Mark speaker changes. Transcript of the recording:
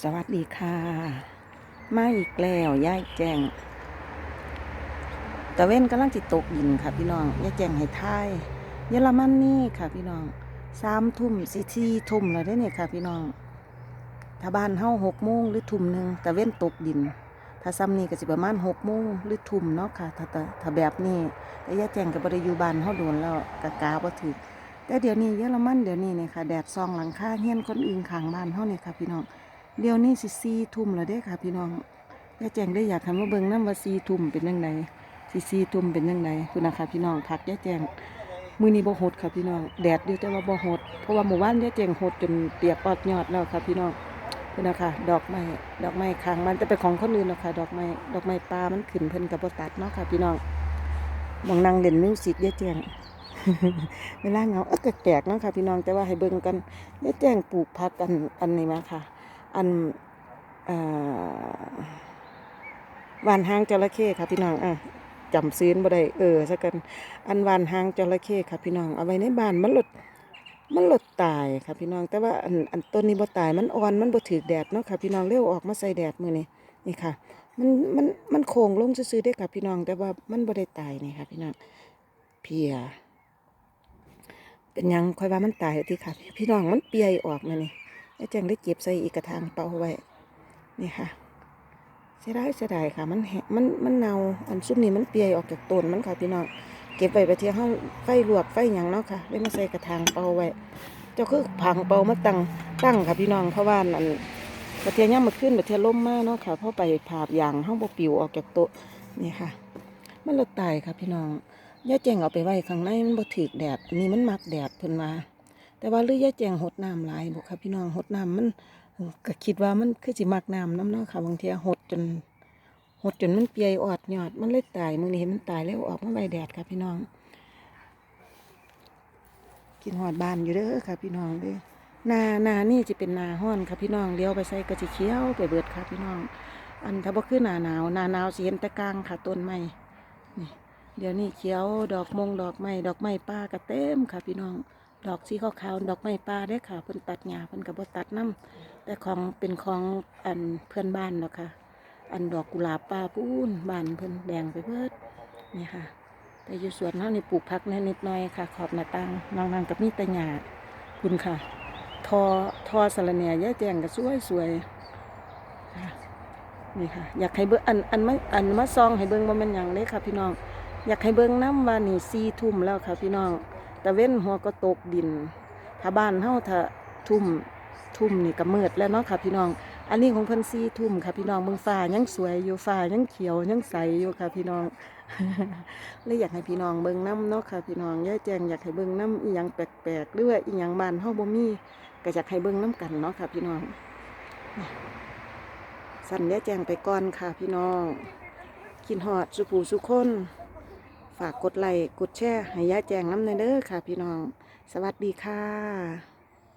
Speaker 1: สวัสดีค่ะมาอีกแล้วย่ายแจงตะเว้นกำลังจิตตกดินค่ะ พี่น้องย่ายแจงให้ทายเยอรมันนี่ค่ะ พี่น้องสามทุ่มสี่ที่ทุ่มแล้วได้เนี่ยค่ะ พี่น้องถ้าบ้านเฮาหกโมงหรือทุ่มหนึ่งตะเว้นตกดิน ถ้าซ้ำนี่ก็สิประมาณหกโมงหรือทุ่มเนาะค่ะ ถ้าถ้าแบบนี้แต่ย่าแจงกับบริยูบานเฮาโดนแล้วกะกาบ่ถือแต่เดี๋ยวนี้เยอรมันเดี๋ยวนี้เนี่ยค่ะแดดซองหลังคาเฮียนคนอื่นข้างบ้านเฮาเนี่ยค่ะ พี่น้อง เดี๋ยวนี้สิซีทุ่มแล้วเด้ค่ะ พี่น้องย่าแจงได้อยากหันมาเบิ่งน้ำว่าซีทุ่มเป็นยังไงสิซีทุ่มเป็นยังไงคุณนะคะพี่น้องพักย่าแจงมือนี้บ่หดค่ะพี่น้องแดดอยู่แต่ว่าบ่หดเพราะว่าหมู่บ้านย่าแจงหดจนเปียกปอดยอดแล้วค่ะพี่น้องคุณนะคะดอกไม้ดอกไม้ค้างมันจะเป็นของคนอื่นเนาะค่ะดอกไม้ดอกไม้ปลามันขึ้นเพิ่นกับบ่ตัดเนาะค่ะพี่น้องมองนั่งเล่นมิวสิกย่าแจงเวลาเงาเอ๊ะแปลกๆเนาะค่ะพี่น้องแต่ว่าให้เบิ่งกันย่าแจงปลูกผักอันอันนี้มาค่ะ อันอวานหางจระเข้ค่ะพี่น้องอะจำซื้นบ่ได้เออสักกัน อันวานหางจระเข้ค่ะพี่น้อง เอาไว้ในบ้านมันหลดมันหลดตายค่ะพี่น้อง แต่ว่าอันอันต้นนี้บ่ตายมันอ่อนมันบ่ถือแดดเนาะค่ะพี่น้องเร็วออกมาใส่แดดมือนี้นี่ค่ะ มันมันมันโค้งลงซื่อได้ค่ะพี่น้อง แต่ว่ามันบ่ได้ตายนี่ค่ะ พี่น้องเพียเป็นยังค่อยว่ามันตายที่ค่ะ พี่น้องมันเปียออกนะนี่ แล้วจังได้เก็บใส่อีกกระถางเปล่าไว้ นี่ค่ะเสียดายเสียดายค่ะ มันแหมันมันเนาอันซุปนี้มันเปียออกจากต้นมันค่ะพี่น้องเก็บไว้ไปเที่ยวห้องไฟลวกไฟหยังเนาะค่ะได้มาใส่กระถางเปล่าไว้ เจ้าคือผังเปล่ามาตั้งตั้งค่ะพี่น้องเพราะว่าอันประเทียย่ำมาขึ้นประเทียล่มมากเนาะค่ะเพราะไปผาบยางห้องบปิวออกจากโต๊ะนี่ค่ะ มันละตายค่ะพี่น้องย่าแจงเอาไปไว้ข้างในมันบ่ถึกแดดอันนี้มันมักแดดเพิ่นว่า แต่ว่าลือย่าแจงหดน้ำหลายบุค่ะพี่น้องหดน้ำมันก็คิดว่ามันคือสิมักน้ำน้ำเนาะค่ะบางทีหดจนหดจนมันเปียออดหยอดมันเลยตายมื้อนี้เห็นมันตายแล้วออกมาใบแดดค่ะพี่น้อง กินหอดบานอยู่เด้อค่ะ พี่น้องเด้อนานานี่จะเป็นนาห้อนค่ะพี่น้องเลี้ยวไปใส่กระจิเขียวไปเบิดค่ะพี่น้อง อันถ้าบ่คือหนาหนาวหนาหนาวสิเห็นต่กางค่ะต้นไม้นี่เดี๋ยวนี้เขียวดอกมงดอกไม้ดอกไม้ป่าก็เต็มค่ะพี่น้อง ดอกสีขาวๆดอกไม้ป่าได้ค่ะเพิ่นตัดหญ้าเพิ่นก็บ่ตัดน้ำแต่ของเป็นของอันเพื่อนบ้านเนาะค่ะ อันดอกกุหลาบป่าปูนบ้านเพิ่นแดงไปเบิดนี่ค่ะ แต่อยู่สวนเฮานี่ปลูกผักแน่นิดหน่อยค่ะ ขอบหน้าต่างนางๆกับมีแต่หญ้าคุณค่ะ ทอทอสะระแหน่ยายแจงก็สวยสวยค่ะนี่ค่ะ อยากให้เบิ่งอันอันมาอันมาซองให้เบิ่งบ่แม่นหยังเด้ค่ะ พี่น้อง อยากให้เบิ่งน้ำว่านี่สี่ทุ่มแล้วค่ะ พี่น้อง ตะเว้นหัวก็ตกดิน ถ้าบ้านเฮาถ้าทุ่มทุ่มนี่ก็มืดแล้วเนาะค่ะพี่น้อง อันนี้ของเพิ่นสี่ทุ่มค่ะพี่น้องเมืองฟ้ายังสวยอยู่ฟ้ายังเขียวยังใสอยู่ค่ะพี่น้องเลยอยากให้พี่น้องเบิ่งน้ำเนาะค่ะพี่น้องย่าแจงอยากให้เบิ่งน้ำอีหยังแปลกๆหรือว่าอีหยังบ้านเฮาบ่มีก็อยากให้เบิ่งน้ำกันเนาะค่ะพี่น้องสั่นย่าแจงไปก่อนค่ะพี่น้องกินฮอดสุผูสุคน ฝากกดไลค์กดแชร์ให้ย่าแจงน้ำในเด้อค่ะ พี่น้อง สวัสดีค่ะ